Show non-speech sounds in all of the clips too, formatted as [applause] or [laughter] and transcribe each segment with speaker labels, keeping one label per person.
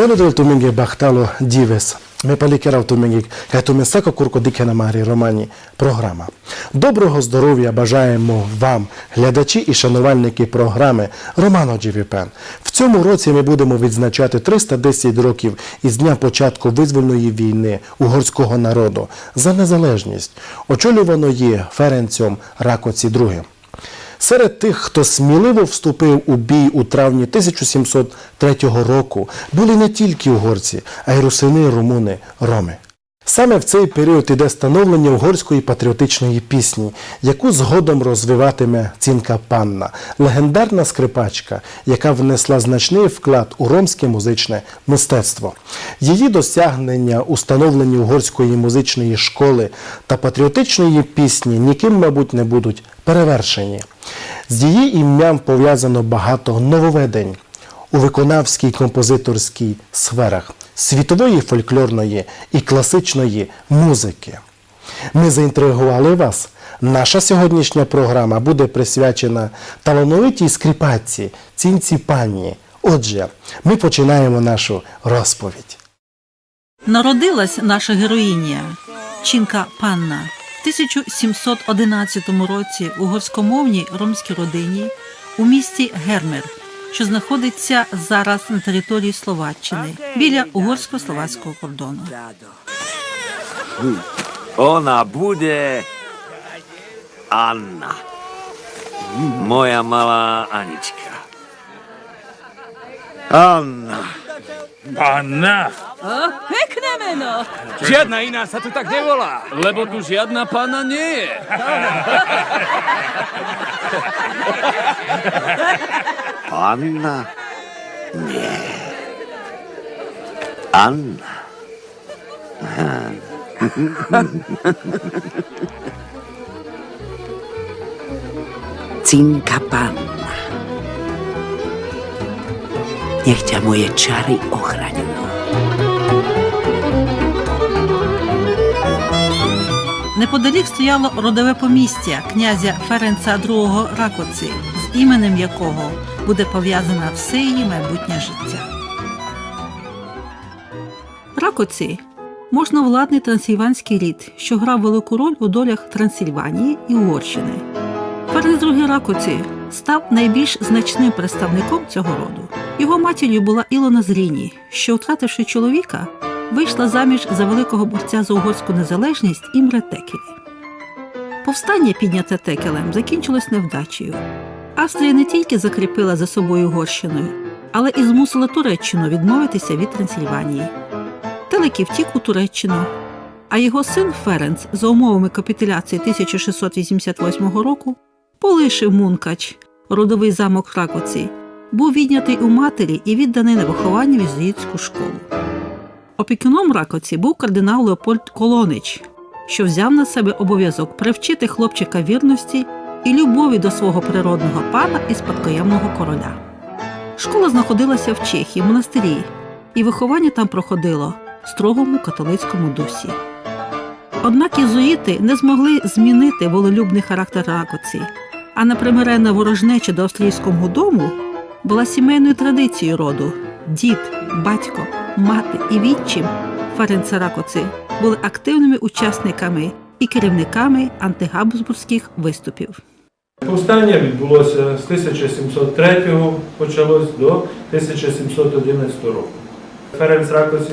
Speaker 1: Delo del Бахтало Дівес. Ми палікерав Тумінгік, хай Тумісако Курко Дикена Марі Романі. Програма. Доброго здоров'я бажаємо вам, глядачі і шанувальники програми Романо Джівіпен. В цьому році ми будемо відзначати 310 років із дня початку визвольної війни угорського народу за незалежність, очолюваної Ференцем Ракоці II. Серед тих, хто сміливо вступив у бій у травні 1703 року, були не тільки угорці, а й русини, румуни, роми. Саме в цей період іде становлення угорської патріотичної пісні, яку згодом розвиватиме Цінка Панна, легендарна скрипачка, яка внесла значний вклад у ромське музичне мистецтво. Її досягнення у становленні угорської музичної школи та патріотичної пісні ніким, мабуть, не будуть перевершені. З її ім'ям пов'язано багато нововведень у виконавській композиторській сферах світової фольклорної і класичної музики. Ми заінтригували вас. Наша сьогоднішня програма буде присвячена талановитій скрипаці цінці пані. Отже, ми починаємо нашу розповідь.
Speaker 2: Народилась наша героїня Чінка Панна 1711 році у горськомовній ромській родині у місті Гермер, що знаходиться зараз на території Словаччини біля угорсько-словацького кордону.
Speaker 3: Ona bude Anna. Moja malá Anička. Anna.
Speaker 4: Panna!
Speaker 5: Pekné meno.
Speaker 4: Žiadna iná sa tu tak nevolá. Lebo tu žiadna panna nie je.
Speaker 3: Anna? Nie. [laughs] Anna.
Speaker 6: Cinka panna. Nech ťa moje čary ochraňujú.
Speaker 2: Неподалік стояло родове помістя князя Ференца II Ракоці, з іменем якого буде пов'язане все її майбутнє життя. Ракоці можновладний трансильванський рід, що грав велику роль у долях Трансильванії і Угорщини. Ференц II Ракоці став найбільш значним представником цього роду. Його матір'ю була Ілона Зріні, що, втративши чоловіка, вийшла заміж за великого борця за угорську незалежність Імре Текелі. Повстання, підняте Текелем, закінчилось невдачею. Австрія не тільки закріпила за собою Угорщиною, але і змусила Туреччину відмовитися від Трансильванії. Телекі втік у Туреччину, а його син Ференц за умовами капітуляції 1688 року полишив Мункач, родовий замок Ракоці, був віднятий у матері і відданий на виховання в школу. Опікуном Ракоці був кардинал Леопольд Колонич, що взяв на себе обов'язок привчити хлопчика вірності і любові до свого природного пана і спадкоємного короля. Школа знаходилася в Чехії, монастирі, і виховання там проходило в строгому католицькому дусі. Однак єзуїти не змогли змінити волелюбний характер Ракоці, а непримиренна ворожнеча до австрійського дому була сімейною традицією роду. Дід, батько, мати і відчим Ференца Ракоці були активними учасниками і керівниками антигабсбурзьких виступів.
Speaker 7: Повстання відбулося з 1703 почалось до 1711 року. Ференц Ракоці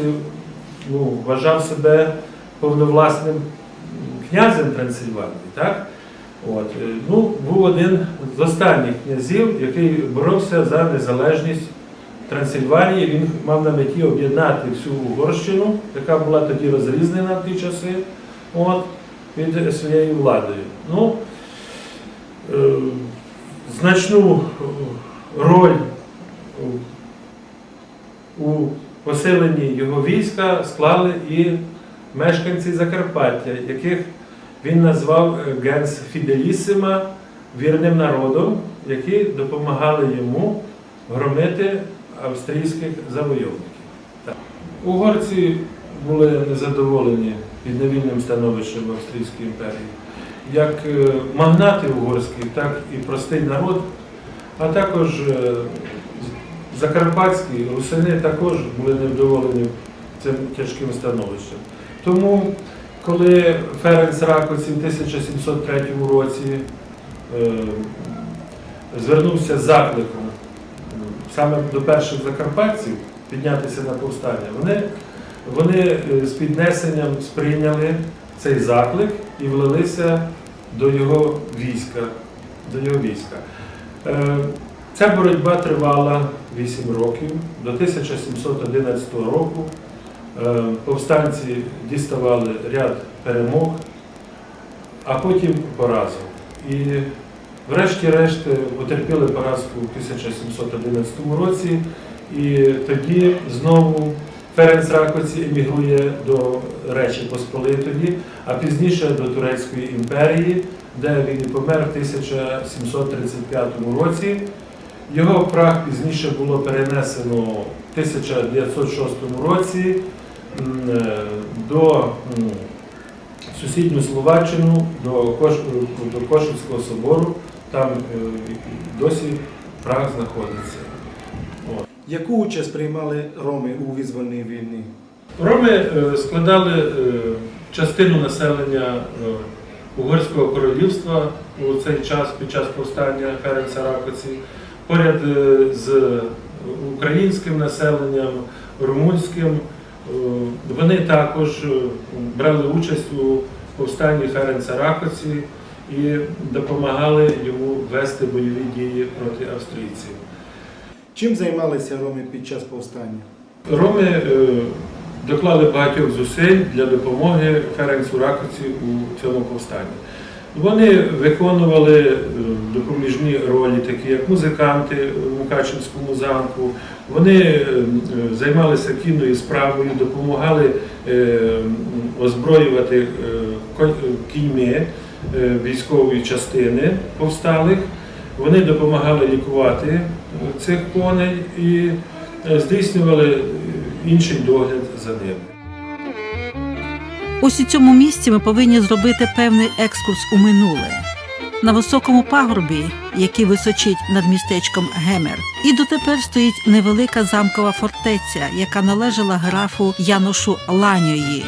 Speaker 7: ну, вважав себе повновласним князем Трансильванії. Так? От. е, Ну, був один з останніх князів, який боровся за незалежність Трансильванії. Він мав на меті об'єднати всю Угорщину, яка була тоді розрізнена в ті часи, от, під своєю владою. Ну, е, значну е, роль у- посиленні його війська склали і мешканці Закарпаття, яких він назвав Генс Фіделісима вірним народом, які допомагали йому громити австрійських завойовників. Угорці були незадоволені підневільним становищем в Австрійській імперії. Як е, магнати угорські, так і простий народ, а також е, закарпатські русини також були невдоволені цим тяжким становищем. Тому, коли Ференц Ракоці в 1703 році е, звернувся з закликом саме до перших закарпатців піднятися на повстання, вони, вони е, з піднесенням сприйняли цей заклик і влилися до його війська. До його війська. Е, Ця боротьба тривала 8 років до 1711 року. Е, Повстанці діставали ряд перемог, а потім поразок. І врешті-решт потерпіли поразку у 1711 році, і тоді знову Ференц Ракоці емігрує до Речі Посполитої, а пізніше до Турецької імперії, де він і помер в 1735 році. Його прах пізніше було перенесено в 1906 році е, до сусідню Словаччину, до, Кош, до Кошівського собору. Там е, досі прах знаходиться. От.
Speaker 1: Яку участь приймали роми у визвольній війні?
Speaker 7: Роми е, складали е, частину населення Угорського королівства у цей час під час повстання Ференца Ракоці, поряд з українським населенням, румунським. Вони також брали участь у повстанні Ференца Ракоці і допомагали йому вести бойові дії проти австрійців.
Speaker 1: Чим займалися роми під час повстання?
Speaker 7: Роми е, доклали багатьох зусиль для допомоги Ференцу Ракоці у цьому повстанні. Вони виконували е, допоміжні ролі, такі як музиканти у Мукачевському замку. Вони е, займалися кінною справою, допомагали озброювати кіньми військової частини повсталих. Вони допомагали лікувати е, цих коней і е, здійснювали е, інший догляд за ними.
Speaker 2: Ось у цьому місці ми повинні зробити певний екскурс у минуле. На високому пагорбі, який височить над містечком Гемер, і дотепер стоїть невелика замкова фортеця, яка належала графу Яношу Ланьої.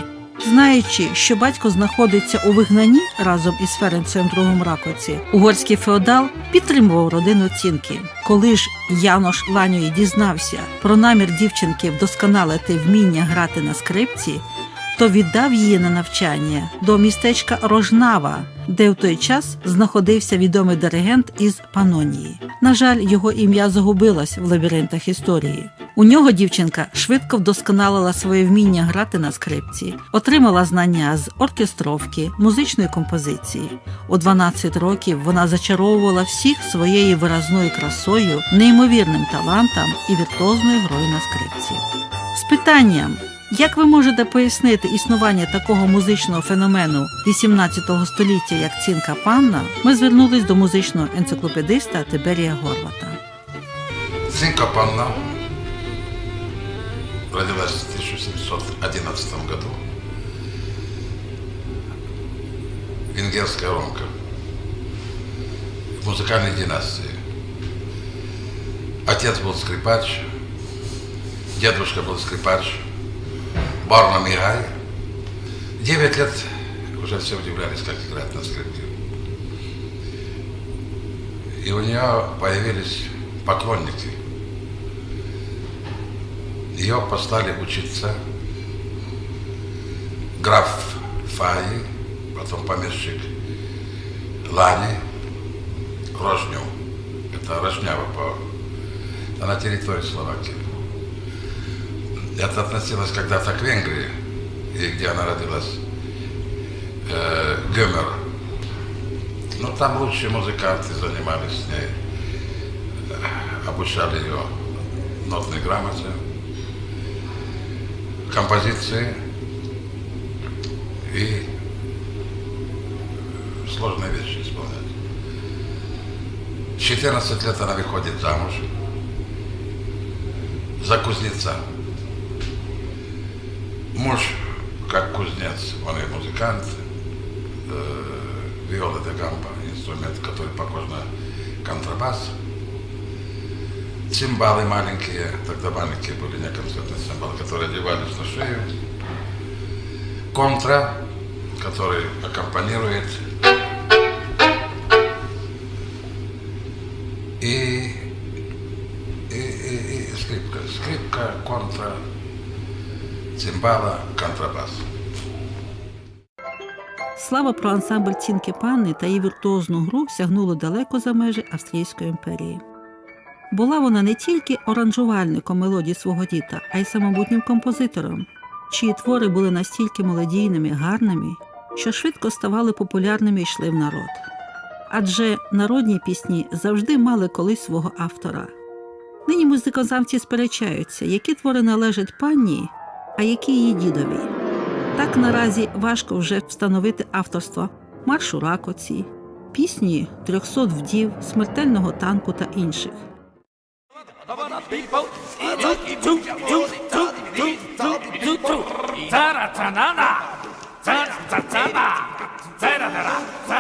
Speaker 2: Знаючи, що батько знаходиться у вигнанні разом із Ференцем II Ракоці, угорський феодал підтримував родину Цінки. Коли ж Янош Ланьої дізнався про намір дівчинки вдосконалити вміння грати на скрипці, то віддав її на навчання до містечка Рожнава, де в той час знаходився відомий диригент із Панонії. На жаль, його ім'я загубилось в лабіринтах історії. У нього дівчинка швидко вдосконалила своє вміння грати на скрипці, отримала знання з оркестровки, музичної композиції. У 12 років вона зачаровувала всіх своєю виразною красою, неймовірним талантом і віртуозною грою на скрипці. З питанням, як ви можете пояснити існування такого музичного феномену 18 століття, як цінка панна, ми звернулись до музичного енциклопедиста Тиберія Горвата.
Speaker 8: Зинка Панна родилась в 1711 году. Венгерская ромка. В музыкальной династии. Отец был скрипач, дедушка был скрипач, Барна Мигай. Девять лет уже все удивлялись, как играть на скрипке. И у нее появились поклонники. Ее послали учиться граф Фаи, потом помещик Лани, Рожню. Это Рожнява по... на территории Словакии. Это относилось когда-то к Венгрии, и где она родилась, э, Гомер. Но там лучшие музыканты занимались с ней, э, обучали ее нотной грамоте, композиции и сложные вещи исполнять. В 14 лет она выходит замуж за кузнеца. Муж, как кузнец, он и музыкант, э, виола де гамба, инструмент, который похож на контрабас. цимбалы маленькие, тогда маленькие были неконцертные цимбалы, которые одевались на шею. Контра, который аккомпанирует. И, и, и- и скрипка. Скрипка, контра, цимбала, контрабас.
Speaker 2: Слава про ансамбль Цінки Панни та її віртуозну гру сягнула далеко за межі Австрійської імперії. Була вона не тільки оранжувальником мелодій свого діта, а й самобутнім композитором, чиї твори були настільки мелодійними, гарними, що швидко ставали популярними і йшли в народ. Адже народні пісні завжди мали колись свого автора. Нині музикознавці сперечаються, які твори належать панні, а які її дідові. Так наразі важко вже встановити авторство маршу ракоці, пісні трьохсот вдів, смертельного танку та інших.
Speaker 5: people, two, two, two, two,
Speaker 6: two, two, two, two, Tara tanana, Tara tanana, Tara tara.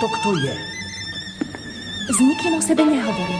Speaker 6: To, kto je.
Speaker 5: S nikým o sebe nehovorí.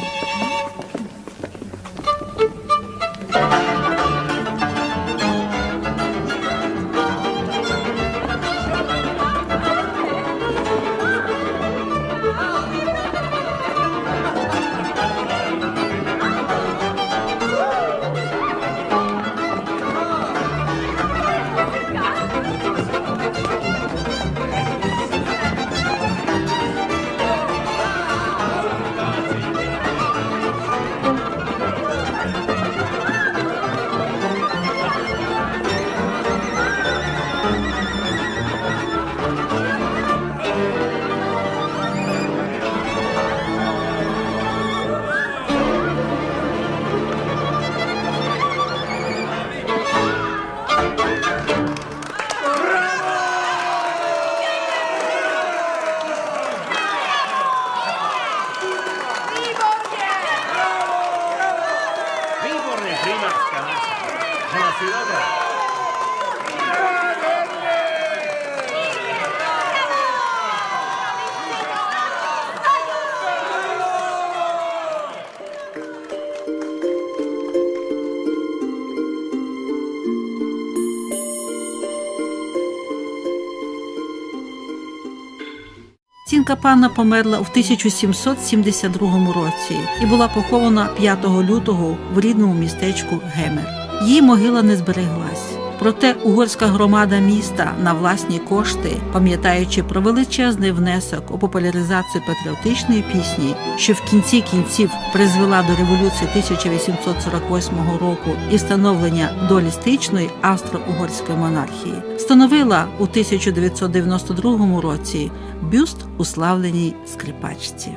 Speaker 2: Цінка панна померла в 1772 році і була похована 5 лютого в рідному містечку Гемер. Її могила не збереглась. Проте угорська громада міста на власні кошти, пам'ятаючи про величезний внесок у популяризацію патріотичної пісні, що в кінці кінців призвела до революції 1848 року і становлення долістичної австро-угорської монархії, встановила у 1992 році бюст уславленій скрипачці.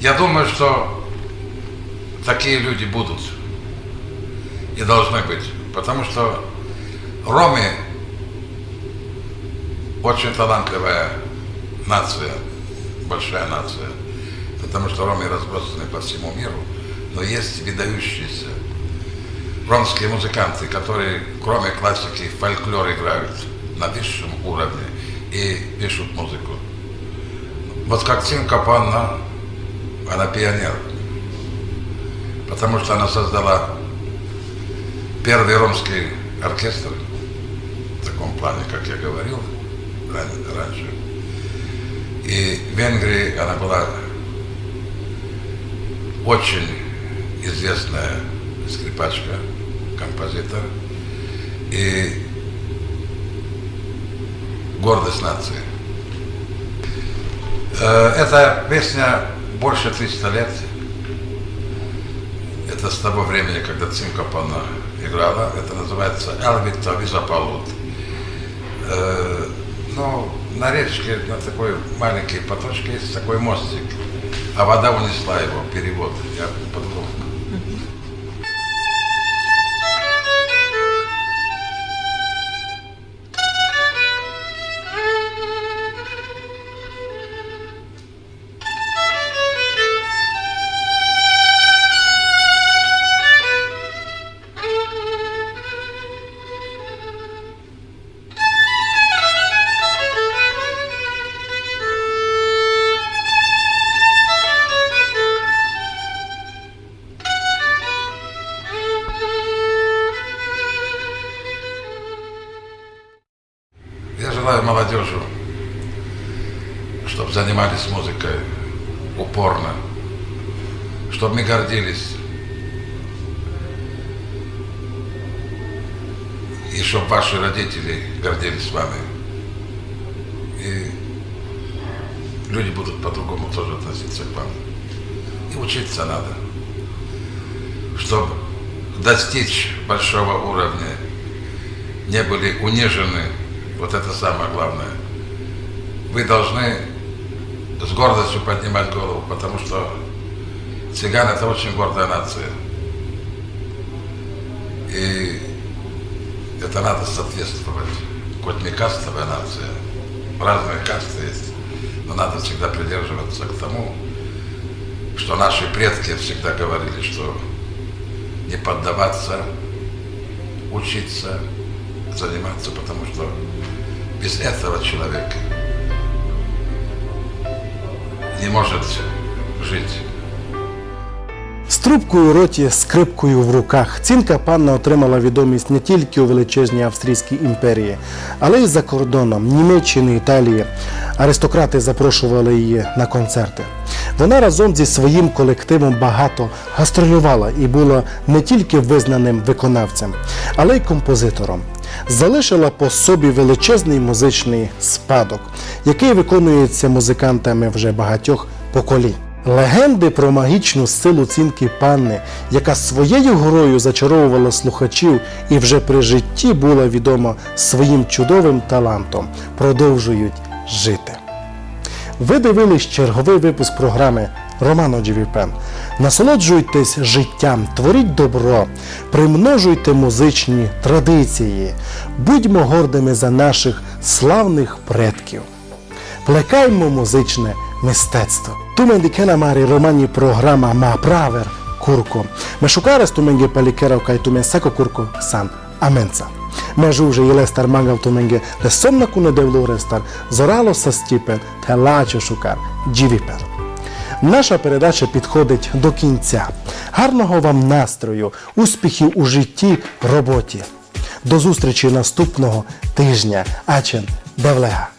Speaker 8: Я думаю, что такие люди будут и должны быть. Потому что ромы очень талантливая нация, большая нация. Потому что ромы разбросаны по всему миру. Но есть выдающиеся ромские музыканты, которые кроме классики фольклор играют на высшем уровне и пишут музыку. Вот как Тимка Панна, она пионер. Потому что она создала первый ромский оркестр в таком плане, как я говорил ран- раньше. И в Венгрии она была очень известная скрипачка, композитор и гордость нации. Э, Эта песня больше 300 лет. Это с того времени, когда Цимкопана играла. Это называется Элвита Визапалут. Э, Ну, на речке, на такой маленькой поточке есть такой мостик. А вода унесла его, перевод. Я по-другому. Желаю молодежи, чтобы занимались музыкой упорно, чтобы мы гордились. И чтобы ваши родители гордились вами. И люди будут по-другому тоже относиться к вам. И учиться надо. Чтобы достичь большого уровня, не были унижены, вот это самое главное. Вы должны с гордостью поднимать голову, потому что цыган это очень гордая нация. И это надо соответствовать. Хоть не кастовая нация, разные касты есть, но надо всегда придерживаться к тому, что наши предки всегда говорили, что не поддаваться, учиться, заниматься, потому что без этого человек не может жить.
Speaker 1: З трубкою у роті, скрипкою в руках, цінка панна отримала відомість не тільки у величезній Австрійській імперії, але й за кордоном Німеччини, Італії. Аристократи запрошували її на концерти. Вона разом зі своїм колективом багато гастролювала і була не тільки визнаним виконавцем, але й композитором. Залишила по собі величезний музичний спадок, який виконується музикантами вже багатьох поколінь. Легенди про магічну силу цінки панни, яка своєю грою зачаровувала слухачів і вже при житті була відома своїм чудовим талантом, продовжують жити. Ви дивились черговий випуск програми Романо Джівіпен. Насолоджуйтесь життям, творіть добро, примножуйте музичні традиції, будьмо гордими за наших славних предків. Плекаймо музичне мистецтво. Туменді кенамарі романі програма ма правер курко. Ме шукаре стуменге палікерав кай тумен сако курко сан аменца. Ме уже і лестар мангав туменге ле сомна куне девло рестар зорало са стіпен те лачо шукар джівіпер. Наша передача підходить до кінця. Гарного вам настрою, успіхів у житті, роботі. До зустрічі наступного тижня. Ачен Девлега.